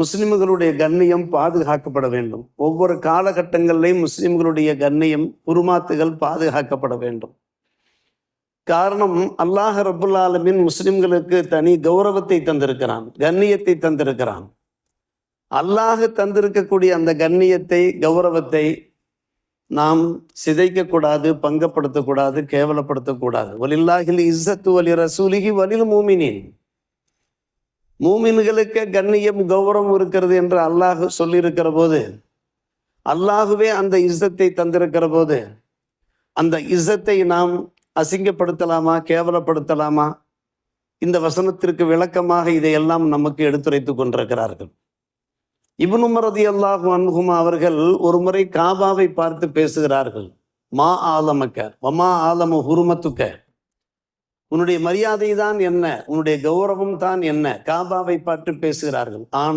முஸ்லிம்களுடைய கண்ணியம் பாதுகாக்கப்பட வேண்டும். ஒவ்வொரு காலகட்டங்களிலையும் முஸ்லிம்களுடைய கண்ணியம் உருமாத்துகள் பாதுகாக்கப்பட வேண்டும். காரணம் அல்லாஹ் ரபுல் ஆலமின் முஸ்லிம்களுக்கு தனி கௌரவத்தை தந்திருக்கிறான் கண்ணியத்தை தந்திருக்கிறான். அல்லாஹ் தந்திருக்கக்கூடிய அந்த கண்ணியத்தை கௌரவத்தை நாம் சிதைக்கக்கூடாது பங்கப்படுத்தக்கூடாது கேவலப்படுத்தக்கூடாது. வலில்லாஹில் இஸ்ஸத்து வலி ரசூலிகி வலில் மூமினின். மூமின்களுக்கு கண்ணியம் கௌரவம் இருக்கிறது என்று அல்லாஹ் சொல்லியிருக்கிற போது அல்லாஹுவே அந்த இஸ்ஸத்தை தந்திருக்கிற போது அந்த இஸ்ஸத்தை நாம் அசிங்கப்படுத்தலாமா கேவலப்படுத்தலாமா? இந்த வசனத்திற்கு விளக்கமாக இதையெல்லாம் நமக்கு எடுத்துரைத்து கொண்டிருக்கிறார்கள். இபுனுமரதி அல்லாஹு அன்ஹுமா அவர்கள் ஒரு முறை காபாவை பார்த்து பேசுகிறார்கள். மா ஆலமக்க வமா ஆலம ஹுருமத்துக்க. உன்னுடைய மரியாதை தான் என்ன? உன்னுடைய கௌரவம் தான் என்ன? காபாவை பார்த்து பேசுகிறார்கள். ஆனால்